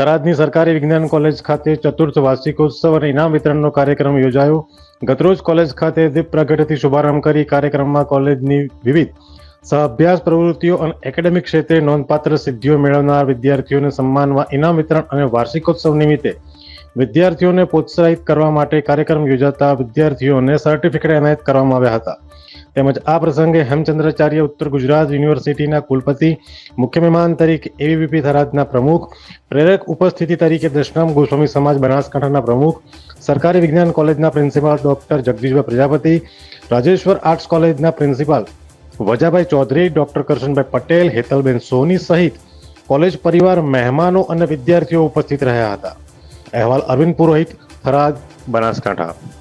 થરાદની સરકારી વિજ્ઞાન કોલેજ ખાતે ચતુર્થ વાર્ષિકોત્સવ અને ઇનામ વિતરણનો કાર્યક્રમ યોજાયો. ગતરોજ કોલેજ ખાતે દીપ પ્રગટથી શુભારંભ કરી કાર્યક્રમમાં કોલેજની વિવિધ સહઅભ્યાસ પ્રવૃત્તિઓ અને એકેડેમિક ક્ષેત્રે નોંધપાત્ર સિદ્ધિઓ મેળવનાર વિદ્યાર્થીઓને સન્માનવા, ઇનામ વિતરણ અને વાર્ષિકોત્સવ નિમિત્તે વિદ્યાર્થીઓને પ્રોત્સાહિત કરવા માટે કાર્યક્રમ યોજાતા વિદ્યાર્થીઓને સર્ટિફિકેટ એનાયત કરવામાં આવ્યા હતા. તેમજ આ પ્રસંગે હેમચંદ્રાચાર્ય ઉત્તર ગુજરાત યુનિવર્સિટીના કુલપતિ, મુખ્ય મહેમાન તરીકે એબીવીપી થરાદના પ્રમુખ, પ્રેરક ઉપસ્થિતિ તરીકે દશનામ ગોસ્વામી સમાજ બનાસકાંઠાના પ્રમુખ, સરકારી વિજ્ઞાન કોલેજના principal doctor Jagdishbhai Prajapati, Rajeshwar arts કોલેજના પ્રિન્સિપાલ વજાભાઈ ચૌધરી, ડોક્ટર કરશનભાઈ પટેલ, હેતલબેન સોની સહિત કોલેજ પરિવાર, મહેમાનો અને વિદ્યાર્થીઓ ઉપસ્થિત રહ્યા હતા. અહેવાલ અરવિંદ પુરોહિત, થરાદ, બનાસકાંઠા.